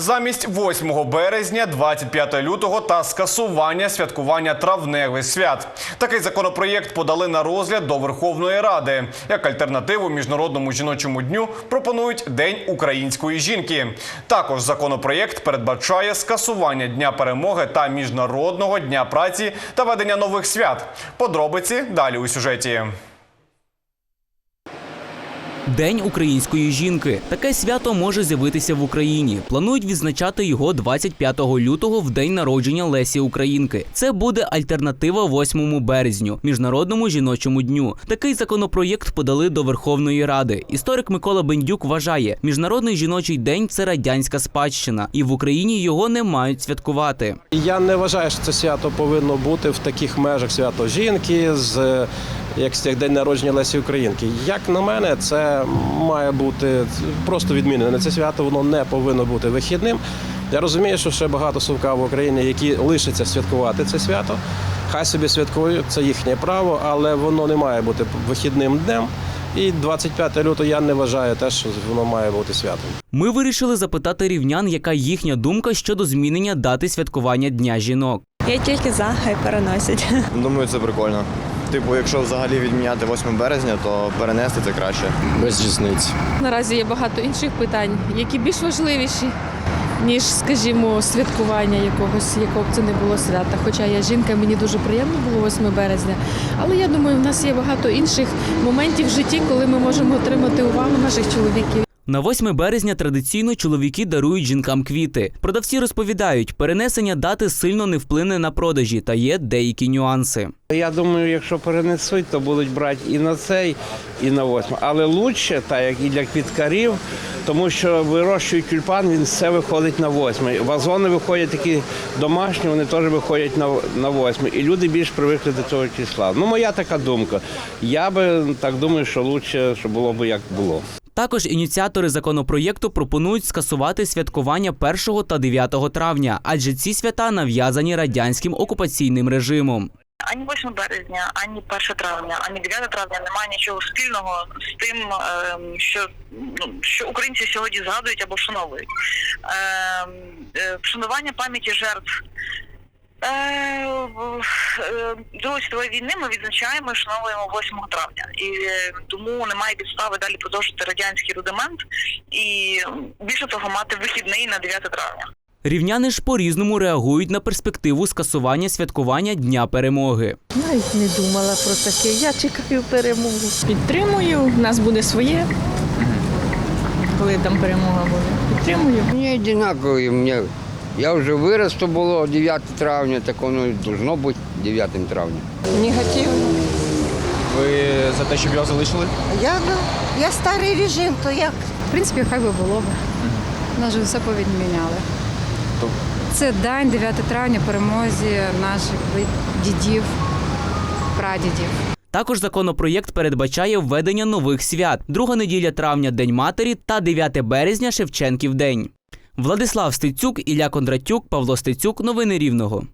Замість 8 березня, 25 лютого та скасування святкування травневих свят. Такий законопроєкт подали на розгляд до Верховної Ради. Як альтернативу міжнародному жіночому дню пропонують День української жінки. Також законопроєкт передбачає скасування Дня перемоги та міжнародного дня праці та ведення нових свят. Подробиці далі у сюжеті. День української жінки. Таке свято може з'явитися в Україні. Планують відзначати його 25 лютого в день народження Лесі Українки. Це буде альтернатива 8 березню, міжнародному жіночому дню. Такий законопроєкт подали до Верховної Ради. Історик Микола Бендюк вважає, міжнародний жіночий день це радянська спадщина, і в Україні його не мають святкувати. Я не вважаю, що це свято повинно бути в таких межах свято жінки з як з день народження Лесі Українки. Як на мене, це має бути просто відмінене. Це свято воно не повинно бути вихідним. Я розумію, що ще багато совка в Україні, які лишаться святкувати це свято. Хай собі святкують, це їхнє право, але воно не має бути вихідним днем. І 25 лютого я не вважаю теж, що воно має бути святом. Ми вирішили запитати рівнян, яка їхня думка щодо змінення дати святкування Дня жінок. Я тільки за, хай переносять. Думаю, це прикольно. Типу, якщо взагалі відміняти 8 березня, то перенести це краще. Без різниці. Наразі є багато інших питань, які більш важливіші, ніж, скажімо, святкування якогось, якого б це не було свята. Хоча я жінка, мені дуже приємно було 8 березня. Але я думаю, в нас є багато інших моментів в житті, коли ми можемо отримати увагу наших чоловіків. На 8 березня традиційно чоловіки дарують жінкам квіти. Продавці розповідають, перенесення дати сильно не вплине на продажі, та є деякі нюанси. Я думаю, якщо перенесуть, то будуть брати і на цей, і на восьме. Але лучше, так як і для квіткарів, тому що вирощують тюльпан, він все виходить на восьмий. Вазони виходять такі домашні, вони теж виходять на, на восьмий. І люди більш привикли до цього числа. Ну, моя така думка. Я би так думаю, що лучше, щоб було б як було. Також ініціатори законопроєкту пропонують скасувати святкування 1 та 9 травня, адже ці свята нав'язані радянським окупаційним режимом. Ані 8 березня, ані 1 травня, ані 9 травня немає нічого спільного з тим, ем, що ну що українці сьогодні згадують або вшановують. Ем, е, Вшанування пам'яті жертв. Е, в- Другої світової війни ми відзначаємо і вшановуємо 8 травня, і е, тому немає підстави далі продовжити радянський рудимент і більше того мати вихідний на 9 травня. Рівняни ж по-різному реагують на перспективу скасування святкування Дня перемоги. Навіть не думала про таке. Я чекаю перемогу. Підтримую, у нас буде своє, коли там перемога буде. Підтримую. Мені одинаково, мені, я вже вирос, то було 9 травня, так воно і должно бути 9 травня. Негативно. Ви за те, щоб його залишили? Я, я старий режим, то як? В принципі, хай би було б. Нас же все повідміняли. Це день 9 травня перемозі наших дідів, прадідів. Також законопроєкт передбачає введення нових свят: друга неділя травня День матері та 9 березня Шевченків день. Владислав Стецюк, Ілля Кондратюк, Павло Стецюк. Новини Рівного.